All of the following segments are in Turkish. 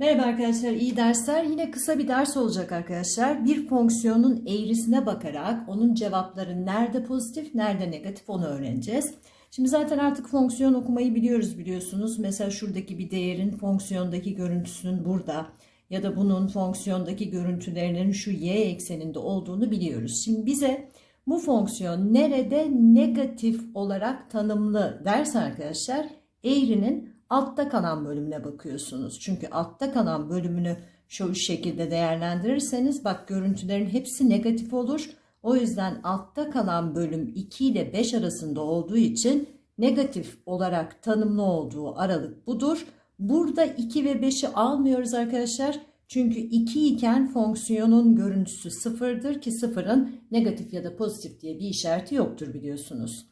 Merhaba arkadaşlar, iyi dersler. Yine kısa bir ders olacak arkadaşlar. Bir fonksiyonun eğrisine bakarak onun cevapları nerede pozitif, nerede negatif onu öğreneceğiz. Şimdi zaten artık fonksiyon okumayı biliyoruz biliyorsunuz. Mesela şuradaki bir değerin fonksiyondaki görüntüsünün burada ya da bunun fonksiyondaki görüntülerinin şu y ekseninde olduğunu biliyoruz. Şimdi bize bu fonksiyon nerede negatif olarak tanımlı derse arkadaşlar eğrinin altta kalan bölümüne bakıyorsunuz. Çünkü altta kalan bölümünü şu şekilde değerlendirirseniz bak görüntülerin hepsi negatif olur. O yüzden altta kalan bölüm 2 ile 5 arasında olduğu için negatif olarak tanımlı olduğu aralık budur. Burada 2 ve 5'i almıyoruz arkadaşlar. Çünkü 2 iken fonksiyonun görüntüsü sıfırdır ki sıfırın negatif ya da pozitif diye bir işareti yoktur biliyorsunuz.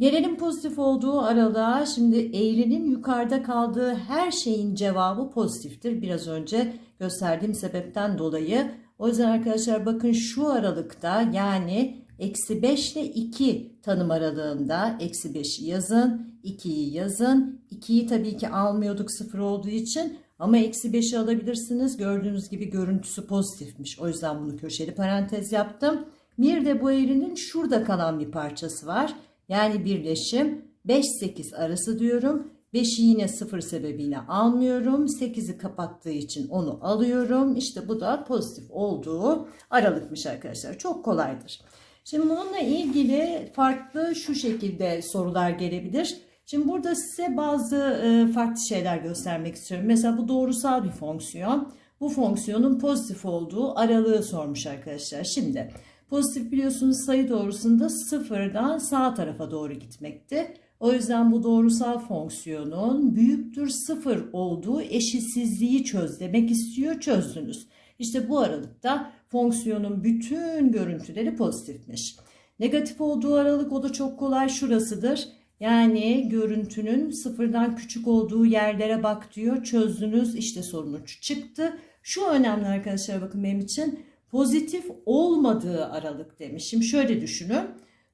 Gelelim pozitif olduğu aralığa. Şimdi eğrinin yukarıda kaldığı her şeyin cevabı pozitiftir. Biraz önce gösterdiğim sebepten dolayı. O yüzden arkadaşlar bakın şu aralıkta yani eksi 5 ile 2 tanım aralığında eksi 5'i yazın, 2'yi yazın. 2'yi tabii ki almıyorduk sıfır olduğu için ama eksi 5'i alabilirsiniz. Gördüğünüz gibi görüntüsü pozitifmiş. O yüzden bunu köşeli parantez yaptım. Bir de bu eğrinin şurada kalan bir parçası var. Yani birleşim 5-8 arası diyorum. 5'i yine 0 sebebiyle almıyorum. 8'i kapattığı için onu alıyorum. İşte bu da pozitif olduğu aralıkmış arkadaşlar. Çok kolaydır. Şimdi bununla ilgili farklı şu şekilde sorular gelebilir. Şimdi burada size bazı e, farklı şeyler göstermek istiyorum. Mesela bu doğrusal bir fonksiyon. Bu fonksiyonun pozitif olduğu aralığı sormuş arkadaşlar. Şimdi Pozitif biliyorsunuz sayı doğrusunda sıfırdan sağ tarafa doğru gitmekti. O yüzden bu doğrusal fonksiyonun büyüktür sıfır olduğu eşitsizliği çöz demek istiyor çözdünüz. İşte bu aralıkta fonksiyonun bütün görüntüleri pozitifmiş. Negatif olduğu aralık o da çok kolay şurasıdır. Yani görüntünün sıfırdan küçük olduğu yerlere bak diyor. Çözdünüz işte sonuç çıktı. Şu önemli arkadaşlar bakın benim için pozitif olmadığı aralık demişim. Şöyle düşünün.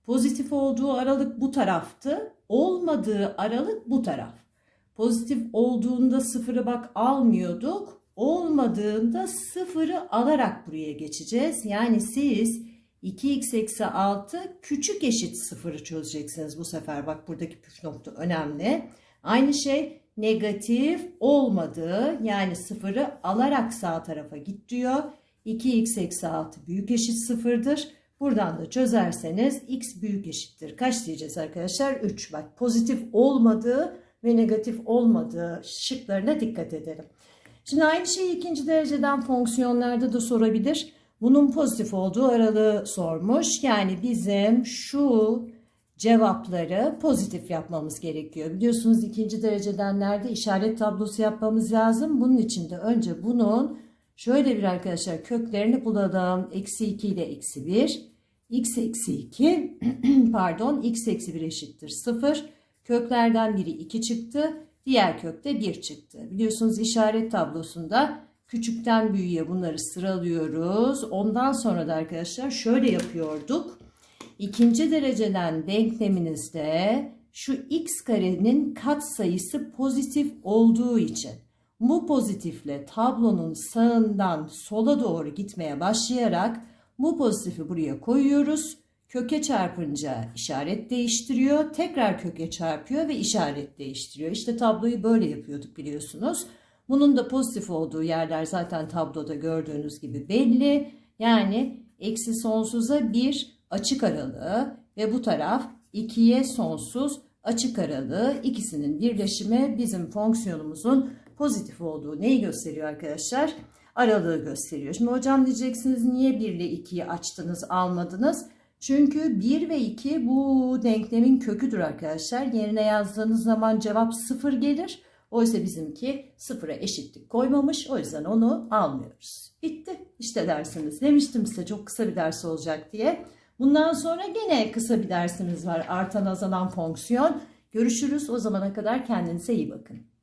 Pozitif olduğu aralık bu taraftı. Olmadığı aralık bu taraf. Pozitif olduğunda sıfırı bak almıyorduk. Olmadığında sıfırı alarak buraya geçeceğiz. Yani siz 2x eksi 6 küçük eşit sıfırı çözeceksiniz bu sefer. Bak buradaki püf nokta önemli. Aynı şey negatif olmadığı yani sıfırı alarak sağ tarafa git diyor. 2x eksi 6 büyük eşit sıfırdır. Buradan da çözerseniz x büyük eşittir. Kaç diyeceğiz arkadaşlar? 3. Bak pozitif olmadığı ve negatif olmadığı şıklarına dikkat edelim. Şimdi aynı şeyi ikinci dereceden fonksiyonlarda da sorabilir. Bunun pozitif olduğu aralığı sormuş. Yani bizim şu cevapları pozitif yapmamız gerekiyor. Biliyorsunuz ikinci dereceden nerede işaret tablosu yapmamız lazım. Bunun için de önce bunun Şöyle bir arkadaşlar köklerini bulalım. Eksi 2 ile eksi 1. X eksi 2 pardon x eksi 1 eşittir 0. Köklerden biri 2 çıktı. Diğer kökte 1 çıktı. Biliyorsunuz işaret tablosunda küçükten büyüğe bunları sıralıyoruz. Ondan sonra da arkadaşlar şöyle yapıyorduk. İkinci dereceden denkleminizde şu x karenin kat sayısı pozitif olduğu için bu pozitifle tablonun sağından sola doğru gitmeye başlayarak bu pozitifi buraya koyuyoruz. Köke çarpınca işaret değiştiriyor. Tekrar köke çarpıyor ve işaret değiştiriyor. İşte tabloyu böyle yapıyorduk biliyorsunuz. Bunun da pozitif olduğu yerler zaten tabloda gördüğünüz gibi belli. Yani eksi sonsuza bir açık aralığı ve bu taraf 2'ye sonsuz açık aralığı ikisinin birleşimi bizim fonksiyonumuzun pozitif olduğu neyi gösteriyor arkadaşlar? Aralığı gösteriyor. Şimdi hocam diyeceksiniz niye 1 ile 2'yi açtınız almadınız? Çünkü 1 ve 2 bu denklemin köküdür arkadaşlar. Yerine yazdığınız zaman cevap 0 gelir. Oysa bizimki sıfıra eşitlik koymamış. O yüzden onu almıyoruz. Bitti. İşte dersiniz. Demiştim size çok kısa bir ders olacak diye. Bundan sonra gene kısa bir dersimiz var. Artan azalan fonksiyon. Görüşürüz. O zamana kadar kendinize iyi bakın.